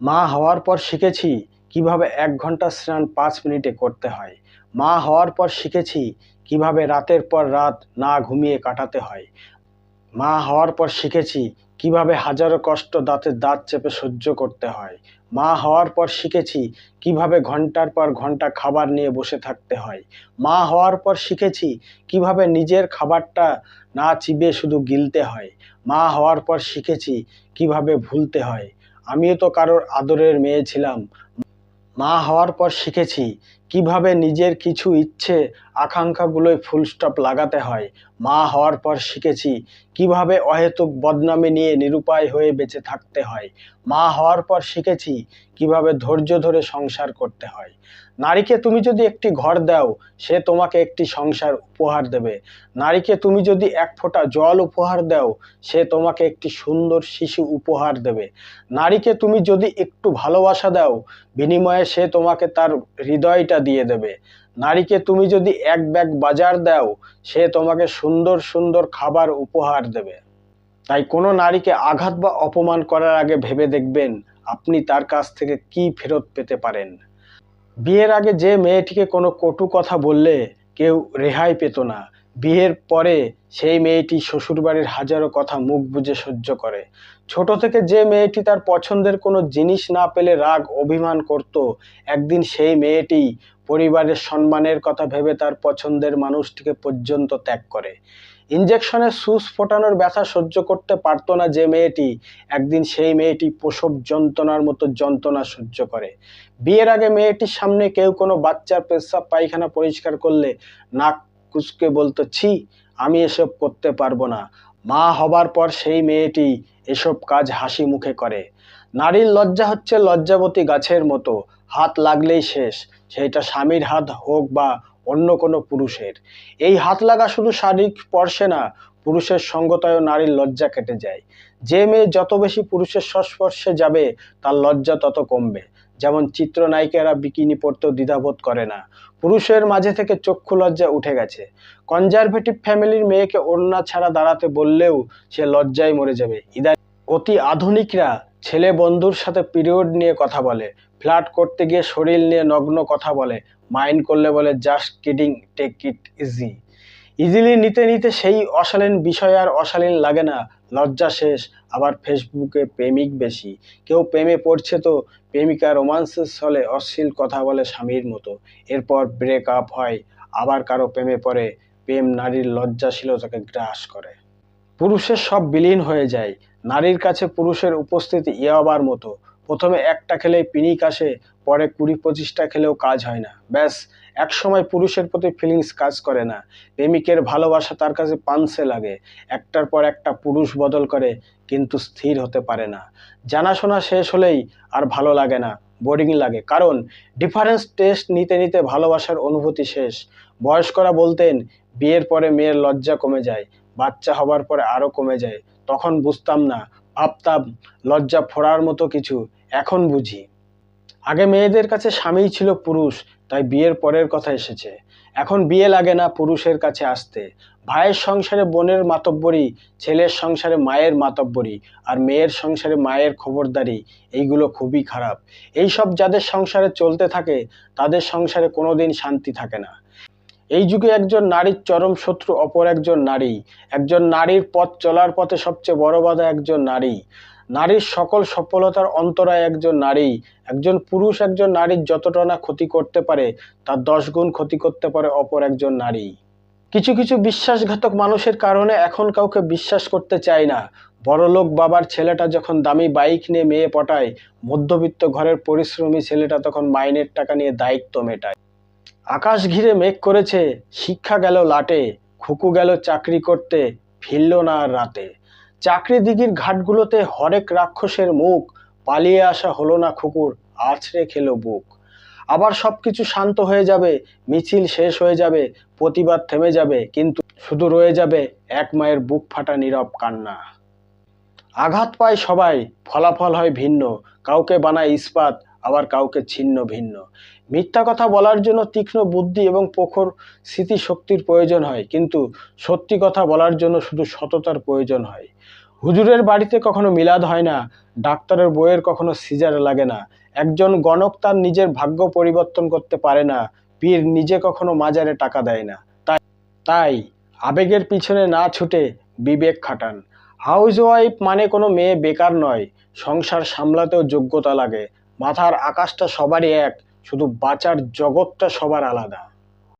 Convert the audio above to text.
মা হওয়ার পর শিখেছি কীভাবে এক ঘণ্টা স্নান পাঁচ মিনিটে করতে হয়। মা হওয়ার পর শিখেছি কীভাবে রাতের পর রাত না ঘুমিয়ে কাটাতে হয়। মা হওয়ার পর শিখেছি কীভাবে হাজারো কষ্ট দাঁতে দাঁত চেপে সহ্য করতে হয়। মা হওয়ার পর শিখেছি কীভাবে ঘণ্টার পর ঘণ্টা খাবার নিয়ে বসে থাকতে হয়। মা হওয়ার পর শিখেছি কীভাবে নিজের খাবারটা না চিবিয়ে শুধু গিলতে হয়। মা হওয়ার পর শিখেছি কীভাবে ভুলতে হয়। আমিও তো কারোর আদরের মেয়ে ছিলাম। মা হওয়ার পর শিখেছি কীভাবে নিজের কিছু ইচ্ছে আকাঙ্ক্ষাগুলোয় ফুল স্টপ লাগাতে হয়? মা হওয়ার পর শিখেছি কীভাবে অহেতুক বদনামে নিয়ে নিরুপায় হয়ে বেঁচে থাকতে হয়। মা হওয়ার পর শিখেছি কীভাবে ধৈর্য ধরে সংসার করতে হয়। নারীকে তুমি যদি একটি ঘর দাও, সে তোমাকে একটি সংসার উপহার দেবে। নারীকে তুমি যদি এক ফোঁটা জল উপহার দাও, সে তোমাকে একটি সুন্দর শিশু উপহার দেবে। নারীকে তুমি যদি একটু ভালোবাসা দাও, বিনিময়ে সে তোমাকে তার হৃদয়টা দিয়ে দেবে। নারীকে তুমি যদি এক ব্যাগ বাজার দাও, সে তোমাকে সুন্দর সুন্দর খাবার উপহার দেবে। তাই কোনো নারীকে আঘাত বা অপমান করার আগে ভেবে দেখবেন আপনি তার কাছ থেকে কি ফেরত পেতে পারেন। বিয়ের আগে যে মেয়েটিকে কোনো কটু কথা বললে, কেউ রেহাই পেত না। বিয়ের পরে সেই মেয়েটি শ্বশুরবাড়ির হাজারো কথা মুখ বুজে সহ্য করে। ছোট থেকে যে মেয়েটি তার পছন্দের কোনো জিনিস না পেলে রাগ, অভিমান করত, একদিন সেই মেয়েটি পরিবারের সম্মানের কথা ভেবে তার পছন্দের মানুষটিকে পর্যন্ত ত্যাগ করে। ইঞ্জেকশনের সুস ফোটানোর ব্যথা সহ্য করতে পারতো না যে মেয়েটি, একদিন সেই মেয়েটি প্রসব যন্ত্রণার মতো যন্ত্রণা সহ্য করে। বিয়ের আগে মেয়েটির সামনে কেউ কোনো বাচ্চার পেশাব পায়খানা পরিষ্কার করলে নাক কুচকে বলতো, ছি, আমি এসব করতে পারব না। মা হবার পর সেই মেয়েটি এসব কাজ হাসি মুখে করে। নারীর লজ্জা হচ্ছে লজ্জাবতী গাছের মতো, হাত লাগলেই শেষ। সেটা স্বামীর হাত হোক বা অন্য কোনো পুরুষের। এই হাত লাগা শুধু শারীরিক স্পর্শে না, পুরুষের সঙ্গতায়ও নারীর লজ্জা কেটে যায়। যে মেয়ে যত বেশি পুরুষের সংস্পর্শে যাবে, তার লজ্জা তত কমবে। যেমন চিত্রনায়িকারা বিকিনি পরতেও দ্বিধাবোধ করে না। পুরুষের মাঝে থেকে চক্ষু লজ্জা উঠে গেছে। কনজারভেটিভ ফ্যামিলির মেয়েকে ওড়না ছাড়া দাঁড়াতে বললেও সে লজ্জায় মরে যাবে। ইদানিং অতি আধুনিকরা ছেলে বন্ধুর সাথে পিরিয়ড নিয়ে কথা বলে ফ্ল্যাট করতে গিয়ে শরীর নিয়ে নগ্ন কথা বলে, মাইন্ড করলে বলে, just kidding, take it easy. Easily নিতে নিতে সেই অশালীন বিষয় আর অশালীন লাগে না। লজ্জা শেষ, আবার ফেসবুকে প্রেমিক বেশি। কেউ প্রেমে পড়ছে তো, প্রেমিকা রোমান্সের ছলে অশ্লীল কথা বলে স্বামীর মতো। এরপর ব্রেকআপ হয়, আবার কারও প্রেমে পড়ে। প্রেম নারীর লজ্জাশীলতাকে গ্রাস করে। পুরুষের সব বিলীন হয়ে যায়। নারীর কাছে পুরুষের উপস্থিতি ইয়াবার মতো। প্রথমে একটা খেলেই পিনিক আসে, পরে কুড়ি পঁচিশটা খেলেও কাজ হয় না। ব্যাস এক সময় পুরুষের প্রতি ফিলিংস কাজ করে না। প্রেমিকের ভালোবাসা তার কাছে পানসে লাগে। একটার পর একটা পুরুষ বদল করে, কিন্তু স্থির হতে পারে না। জানাশোনা শেষ হলেই আর ভালো লাগে না বোরিং লাগে। কারণ ডিফারেন্স টেস্ট নিতে নিতে ভালোবাসার অনুভূতি শেষ। বয়স্করা বলতেন, বিয়ের পরে মেয়ের লজ্জা কমে যায়, বাচ্চা হবার পরে আরও কমে যায়। তখন বুঝতাম না, ভাবতাম, লজ্জা ফোড়ার মতো কিছু। এখন বুঝি। আগে মেয়েদের কাছে স্বামীই ছিল পুরুষ, তাই বিয়ের পরের কথা এসেছে। এখন বিয়ে লাগে না পুরুষের কাছে আসতে। ভাইয়ের সংসারে বোনের মাতব্বরি, ছেলের সংসারে মায়ের মাতব্বরি, আর মেয়ের সংসারে মায়ের খবরদারি, এইগুলো খুবই খারাপ। এই সব যাদের সংসারে চলতে থাকে, তাদের সংসারে কোনোদিন শান্তি থাকে না। এই যুগে একজন নারীর চরম শত্রু অপর একজন নারী। একজন নারীর পথ চলার পথে সবচেয়ে বড় বাধা একজন নারী। নারীর সকল সফলতার অন্তরায় একজন নারী, একজন পুরুষ, একজন নারীর যতটা না ক্ষতি করতে পারে, তার দশ গুণ ক্ষতি করতে পারে অপর একজন নারী। কিছু কিছু বিশ্বাসঘাতক মানুষের কারণে এখন কাউকে বিশ্বাস করতে চাই না। বড়লোক বাবার ছেলেটা যখন দামি বাইক নিয়ে মেয়ে পটায়, মধ্যবিত্ত ঘরের পরিশ্রমী ছেলেটা তখন মাইনের টাকা নিয়ে দায়িত্ব মেটায়। আকাশ ঘিরে মেঘ করেছে, শিক্ষা গেল লাটে, খুকু গেল চাকরি করতে, ফিরল না আর রাতে। চাকরি দিঘির ঘাটগুলোতে হরেক রাক্ষসের মুখ, পালিয়ে আসা হলো না খুকুর, আছড়ে খেলো বুক। আবার সবকিছু শান্ত হয়ে যাবে, মিছিল শেষ হয়ে যাবে, প্রতিবাদ থেমে যাবে, কিন্তু শুধু রয়ে যাবে এক মায়ের বুক ফাটা নীরব কান্না। আঘাত পায় সবাই, ফলাফল হয় ভিন্ন, কাউকে বানায় ইস্পাত, আবার কাউকে ছিন্ন ভিন্ন। মিথ্যা কথা বলার জন্য তীক্ষ্ণ বুদ্ধি এবং প্রখর স্মৃতিশক্তির প্রয়োজন হয়, কিন্তু সত্যি কথা বলার জন্য শুধু সততার প্রয়োজন হয়। হুজুরের বাড়িতে কখনো মিলাদ হয় না, ডাক্তারের বইয়ের কখনো সিজার লাগে না, একজন গণক তার নিজের ভাগ্য পরিবর্তন করতে পারে না, পীর নিজে কখনো মাজারে টাকা দেয় না। তাই তাই আবেগের পিছনে না ছুটে বিবেক খাটান। হাউস ওয়াইফ মানে কোনো মেয়ে বেকার নয়, সংসার সামলাতেও যোগ্যতা লাগে, মাথার আকাশটা সবারই এক শুধু বাঁচার জগৎটা সবার আলাদা।